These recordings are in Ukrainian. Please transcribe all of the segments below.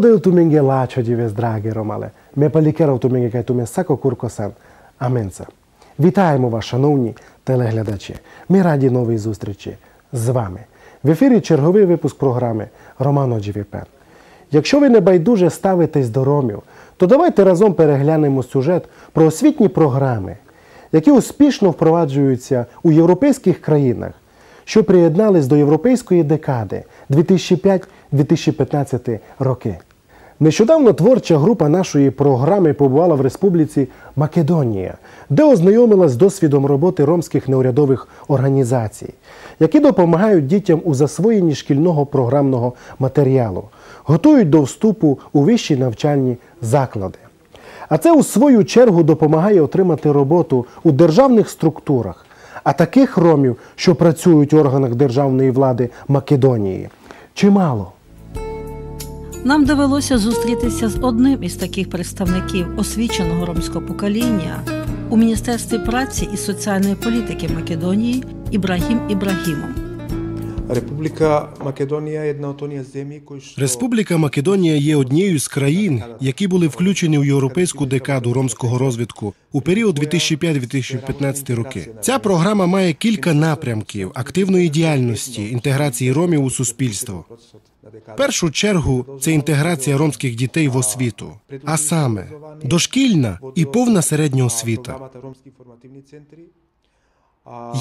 Дело del tu minge lacio dives драге ромале. Ме палікерав ту минге кай ту ме сако куркосан. Аменца. Вітаємо вас, шановні телеглядачі. Ми раді новій зустрічі з вами. В ефірі черговий випуск програми Романо Джівіпен. Якщо ви не байдуже ставитесь до ромів, то давайте разом переглянемо сюжет про освітні програми, які успішно впроваджуються у європейських країнах, що приєднались до європейської декади 2005-2015 роки. Нещодавно творча група нашої програми побувала в Республіці Македонія, де ознайомилась з досвідом роботи ромських неурядових організацій, які допомагають дітям у засвоєнні шкільного програмного матеріалу, готують до вступу у вищі навчальні заклади. А це у свою чергу допомагає отримати роботу у державних структурах, а таких ромів, що працюють в органах державної влади Македонії, чимало. Нам довелося зустрітися з одним із таких представників освіченого ромського покоління у Міністерстві праці і соціальної політики Македонії Ібрагім Ібрагімом. Републіка Македонія є одна от землі, koji. Республіка Македонія є однією з країн, які були включені у європейську декаду ромського розвитку у період 2005-2015 роки. Ця програма має кілька напрямків активної діяльності, інтеграції ромів у суспільство. В першу чергу це інтеграція ромських дітей в освіту, а саме дошкільна і повна середня освіта.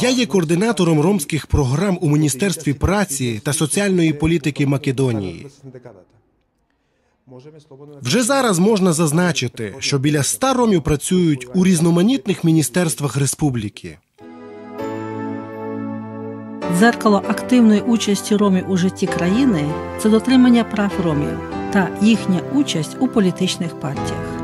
Я є координатором ромських програм у Міністерстві праці та соціальної політики Македонії. Вже зараз можна зазначити, що біля ста ромів працюють у різноманітних міністерствах республіки. Дзеркало активної участі ромів у житті країни це дотримання прав ромів та їхня участь у політичних партіях.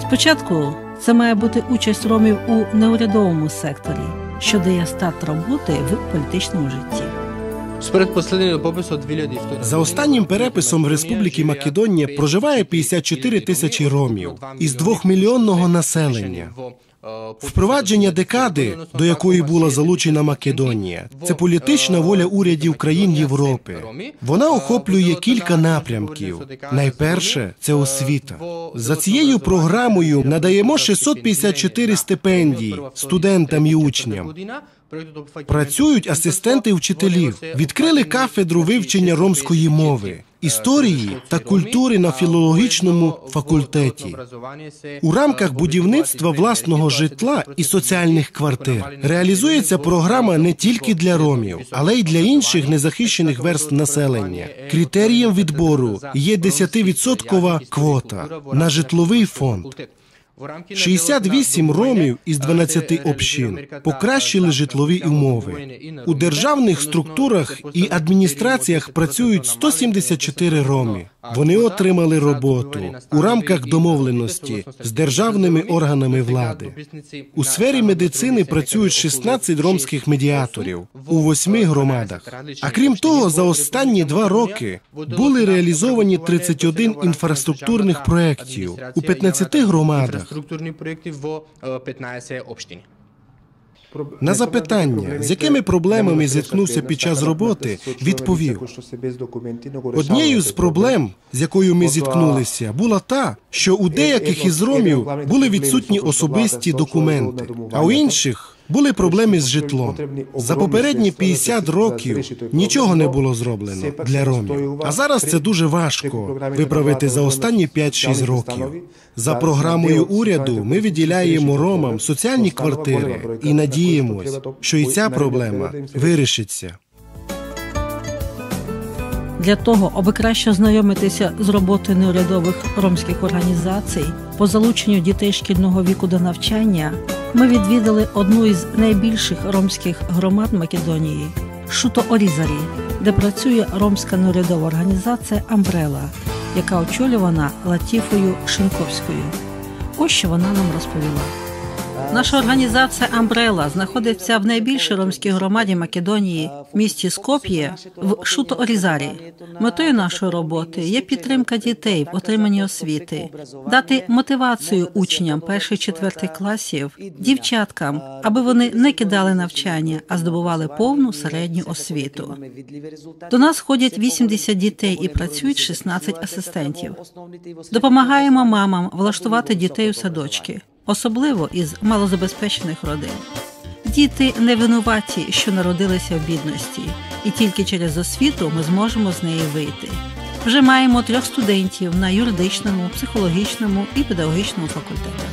Спочатку це має бути участь ромів у неурядовому секторі, що дає старт роботи в політичному житті. Според последнього попису 2002 За останнім переписом в Республіки Македонія проживає 54 тисячі ромів із двохмільйонного населення. Впровадження декади, до якої була залучена Македонія, це політична воля урядів країн Європи. Вона охоплює кілька напрямків. Найперше це освіта. За цією програмою надаємо 654 стипендії студентам і учням. Працюють асистенти вчителів, відкрили кафедру вивчення ромської мови, історії та культури на філологічному факультеті. У рамках будівництва власного житла і соціальних квартир реалізується програма не тільки для ромів, але й для інших незахищених верств населення. Критерієм відбору є 10% квота на житловий фонд. 68 ромів із 12 общин покращили житлові умови. У державних структурах і адміністраціях працюють 174 роми. Вони отримали роботу у рамках домовленості з державними органами влади. У сфері медицини працюють 16 ромських медіаторів у восьми громадах. А крім того, за останні два роки були реалізовані 31 інфраструктурних проєктів у 15 громадах. Інфраструктурні проєкти в е, 15 общині. На запитання, з якими проблемами зіткнувся під час роботи, відповів: однією з проблем, з якою ми зіткнулися, була та, що у деяких із ромів були відсутні особисті документи, а у інших були проблеми з житлом. За попередні 50 років нічого не було зроблено для ромів. А зараз це дуже важко виправити за останні 5-6 років. За програмою уряду ми виділяємо ромам соціальні квартири і надіємось, що і ця проблема вирішиться. Для того, аби краще ознайомитися з роботою неурядових ромських організацій по залученню дітей шкільного віку до навчання, ми відвідали одну із найбільших ромських громад Македонії Шуто Орізарі, де працює ромська неурядова організація Амбрела, яка очолювана Латіфою Шинковською. Ось що вона нам розповіла. Наша організація Амбрела знаходиться в найбільшій ромській громаді Македонії, місті Скоп'є в Шуто-Орізарі. Метою нашої роботи є підтримка дітей в отриманні освіти, дати мотивацію учням перших четвертих класів, дівчаткам, аби вони не кидали навчання, а здобували повну середню освіту. До нас ходять 80 дітей і працюють 16 асистентів. Допомагаємо мамам влаштувати дітей у садочки, особливо із малозабезпечених родин. Діти не винуваті, що народилися в бідності, і тільки через освіту ми зможемо з неї вийти. Вже маємо трьох студентів на юридичному, психологічному і педагогічному факультетах.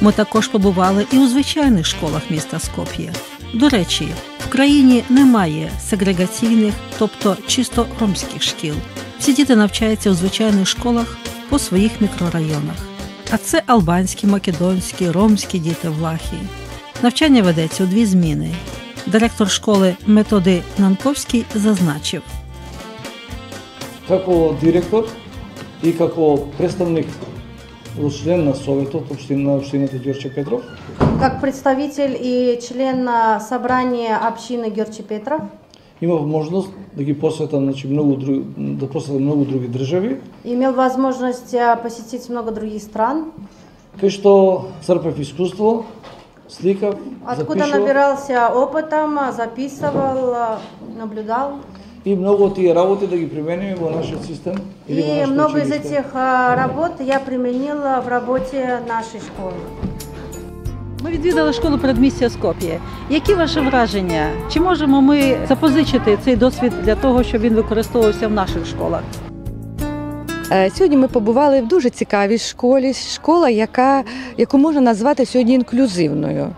Ми також побували і у звичайних школах міста Скоп'є. До речі, в країні немає сегрегаційних, тобто чисто ромських шкіл. Всі діти навчаються у звичайних школах по своїх мікрорайонах. А це албанські, македонські, ромські діти в Лахії. Навчання ведеться у дві зміни. Директор школи Методи Нанковський зазначив. Како директор и како представник член на Советот општина, на Петров, Как представитель и член собрания общины Георгий Петров имав можност да ги посетам значи, многу други, да посетам многу други држави, имел возможность а, посетить много других стран, кај што црпев искуство, сликав, откуда запишував набирался опытом, а, записывал, а, наблюдал. и многу од тие работи да ги примениме во нашиот систем или во И нашето много из училиште. этих а, работ я применила в работе нашей школы. Ми відвідали школу передмістя Скоп'є. Які ваші враження? Чи можемо ми запозичити цей досвід для того, щоб він використовувався в наших школах? Е, Сьогодні ми побували в дуже цікавій школі, школа, яка, яку можна назвати сьогодні інклюзивною,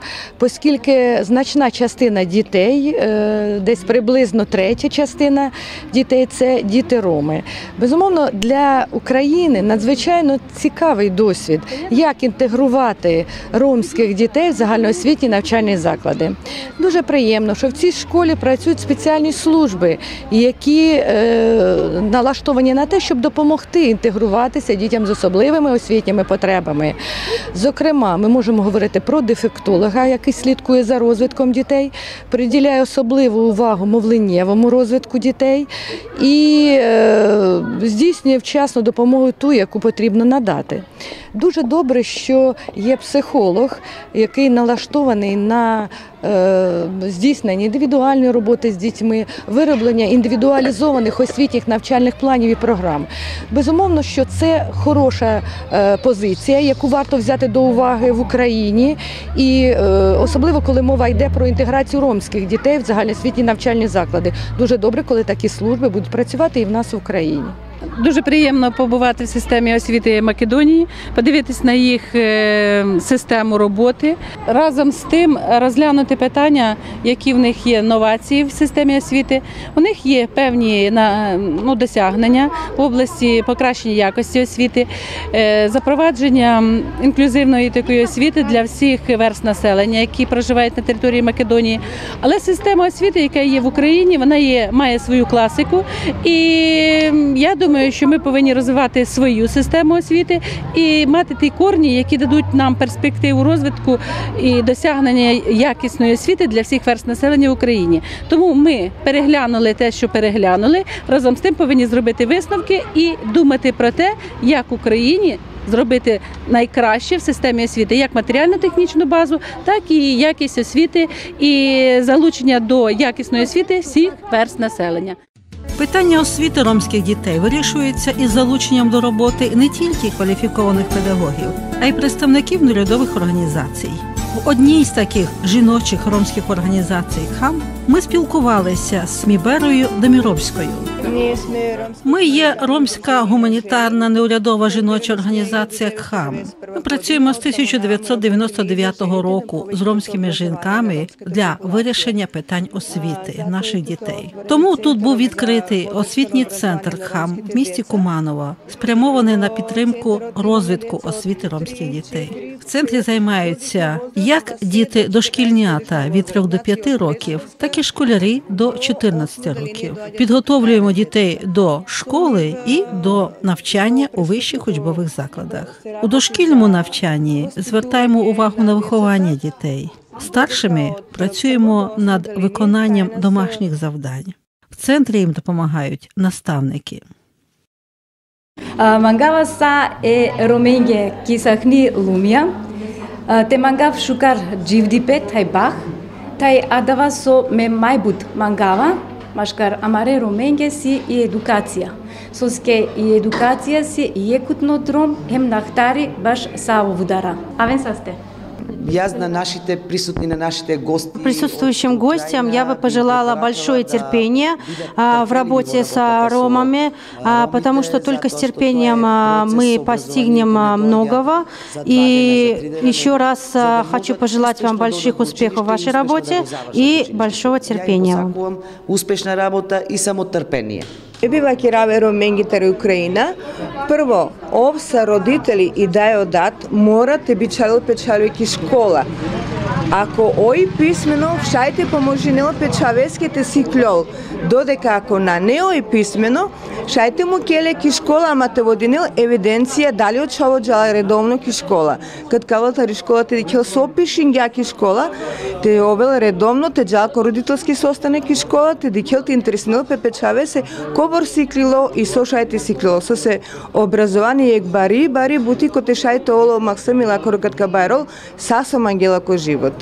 оскільки значна частина дітей, е, десь приблизно третя частина дітей це діти роми. Безумовно, для України надзвичайно цікавий досвід, як інтегрувати ромських дітей в загальноосвітні навчальні заклади. Дуже приємно, що в цій школі працюють спеціальні служби, які е, налаштовані на те, щоб допомогти інтегруватися дітям з особливими освітніми потребами. Зокрема, ми можемо говорити про дефектолога, який слідкує за розвитком дітей, приділяє особливу увагу мовленнєвому розвитку дітей і е, здійснює вчасну допомогу ту, яку потрібно надати. Дуже добре, що є психолог, який налаштований на е, здійснення індивідуальної роботи з дітьми, вироблення індивідуалізованих освітніх навчальних планів і програм. Безумовно, що це хороша е, позиція, яку варто взяти до уваги в Україні, і е, особливо коли мова йде про інтеграцію ромських дітей в загальноосвітні навчальні заклади. Дуже добре, коли такі служби будуть працювати і в нас в Україні. Дуже приємно побувати в системі освіти Македонії, подивитись на їх е, систему роботи. Разом з тим розглянути питання, які в них є новації в системі освіти. У них є певні ну, досягнення в області покращення якості освіти, е, запровадження інклюзивної такої освіти для всіх верст населення, які проживають на території Македонії. Але система освіти, яка є в Україні, вона є, має свою класику. І я думаю, що ми повинні розвивати свою систему освіти і мати ті корні, які дадуть нам перспективу розвитку і досягнення якісної освіти для всіх верст населення в Україні. Тому ми переглянули те, що переглянули. Разом з тим повинні зробити висновки і думати про те, як Україні. Зробити найкраще в системі освіти як матеріально-технічну базу, так і якість освіти і залучення до якісної освіти всіх верст населення. Питання освіти ромських дітей вирішується із залученням до роботи не тільки кваліфікованих педагогів, а й представників неурядових організацій. В одній з таких жіночих ромських організацій ХАМ ми спілкувалися з Міберою Деміровською. Ми є ромська гуманітарна неурядова жіноча організація КХАМ. Ми працюємо з 1999 року з ромськими жінками для вирішення питань освіти наших дітей. Тому тут був відкритий освітній центр КХАМ в місті Куманово, спрямований на підтримку розвитку освіти ромських дітей. В центрі займаються як діти дошкільнята від 3 до 5 років, так і так школярі до 14 років. Підготовлюємо дітей до школи і до навчання у вищих учбових закладах. У дошкільному навчанні звертаємо увагу на виховання дітей. Старшими працюємо над виконанням домашніх завдань. В центрі їм допомагають наставники. Мангава са е роменге кисахни лумия. Те мангав шукар дживдипе тай Тај адава со ме майбут мангава. Машкар амаре руменге си и едукација. Соске и едукација си и екутно дром хем нахтари баш саво вудара. Авен састе. На нашите присутни на нашите гости. Присутствующим гостям я бы пожелала большое терпение а, в работе с а, ромами, а, потому что только с терпением а, мы постигнем а, многого. И еще раз а, хочу пожелать вам больших успехов в вашей работе и большого терпения. вам. Сакувам успешна работа и само трпение. Бивајќи раверо менгитари Украина, прво, ов са родители и дај одат, мора би чалил печалјујќи школа. Ако ој писмено, шајте поможинел печавеските си клјол, додека ако на не ој писмено, шајте му келе ки школа, ама те водинил евиденција дали од шаво джала редовно ки школа. Кад кавалтари школа те дикел сопишин ја ки школа, те овел редовно, те джал ко родителски состане ки школа, те дикел те интереснил пе се кобор сиклило и со шајте сиклило. Со се образование ек бари, бари бути ко те шајте оло максимила корокатка байрол, сасом ангела ко живот.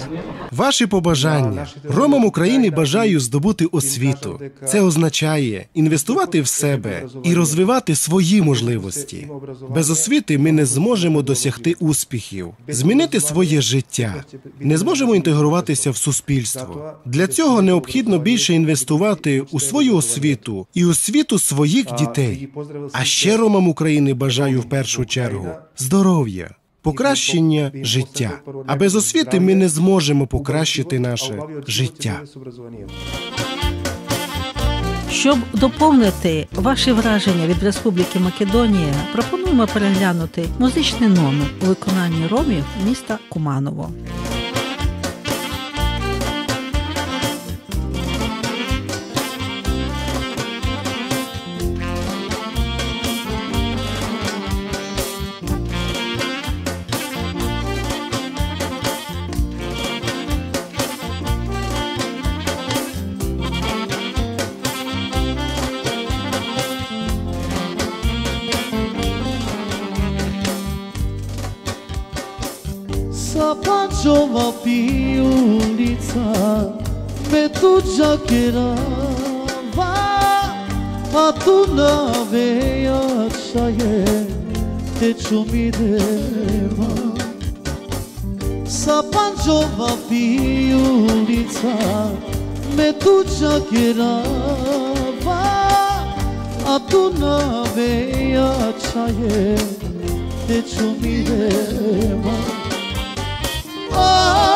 Ваши побажання Ромам України бажаю здобути освіту. Це означає інвестувати в себе і розвивати свої можливості. Без освіти ми не зможемо досягти успіхів, змінити своє життя, не зможемо інтегруватися в суспільство. Для цього необхідно більше інвестувати у свою освіту і освіту своїх дітей. А ще Ромам України бажаю в першу чергу здоров'я. Покращення життя. А без освіти ми не зможемо покращити наше життя. Щоб доповнити ваші враження від Республіки Македонія, пропонуємо переглянути музичний номер у виконанні ромів міста Куманово. Sapanjova piulica me tuđa kerava a tu na vejača je te čumi deva Sapanjova piulica me tuđa kerava a tu na vejača je te čumi deva Oh.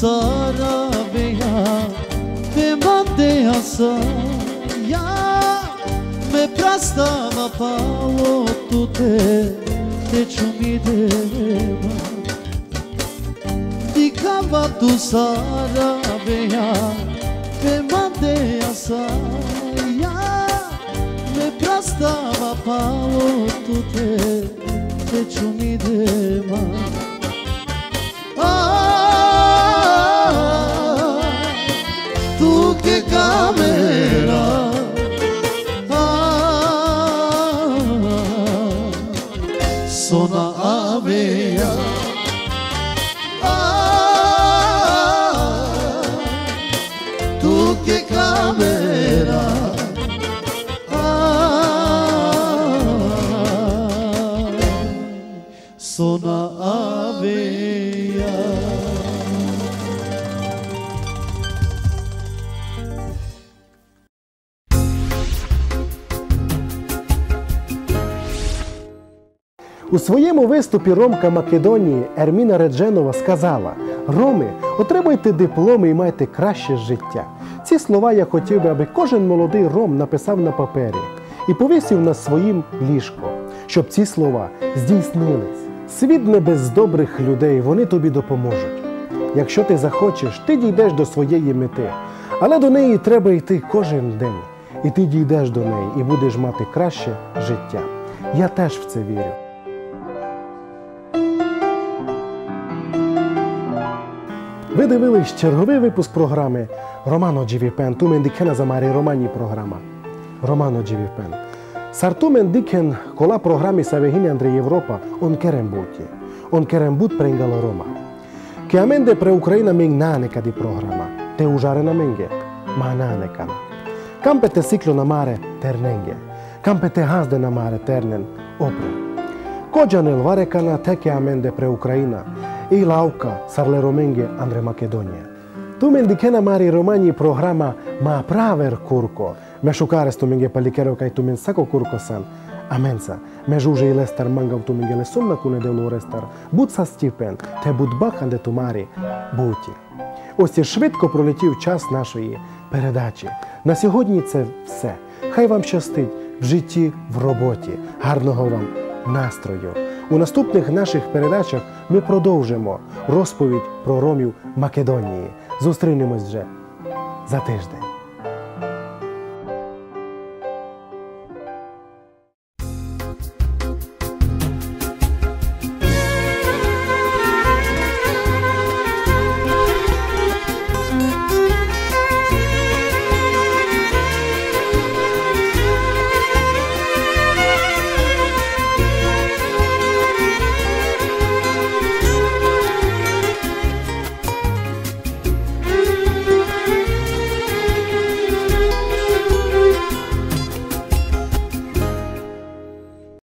sarabia Pe bandea sa ia. Me prasta ma pao tute Te ciumideva Di cava tu sarabia Pe bandea sa ia. Me prasta ma pao tute Te ciumideva Ah Tu que camerás. Ah, sona ave. У своєму виступі Ромка Македонії Ерміна Редженова сказала: Роми, отримуйте дипломи і майте краще життя. Ці слова я хотів би, аби кожен молодий ром написав на папері і повісив на своїм ліжко, щоб ці слова здійснились. Світ не без добрих людей, вони тобі допоможуть. Якщо ти захочеш, ти дійдеш до своєї мети, але до неї треба йти кожен день. І ти дійдеш до неї і будеш мати краще життя. Я теж в це вірю. Ви дивились черговий випуск програми Романо Джівіпен. Тумен Дікен Замарі Романі програма. Романо Джівіпен. Сартумен Дикен, кола програмі Савегіні Андрій Європа, он керем буті. Он керем бут пренгало Рома. Che amende pre Ucraina ming naneca di programma, te usare na menge, ma nanecana. Campete ciclo na mare ternenge, campete hasde na mare ternen opre. Коджа нел варекана теке аменде пре Украина, и лаука сарле ромenge Андре romani programa ma praver curco, me șucare sto menge palicero kai tu men saco curco san. Amensa, me žuže i lestar mangav tu menge le somna kune de restar, bud sa стіпен, те буд бахан де тумарі буті. Ось і швидко пролетів час нашої передачі. На сьогодні це все. Хай вам щастить в житті, в роботі. Гарного вам настрою. У наступних наших передачах ми продовжимо розповідь про ромів Македонії. Зустрінемось вже за тиждень.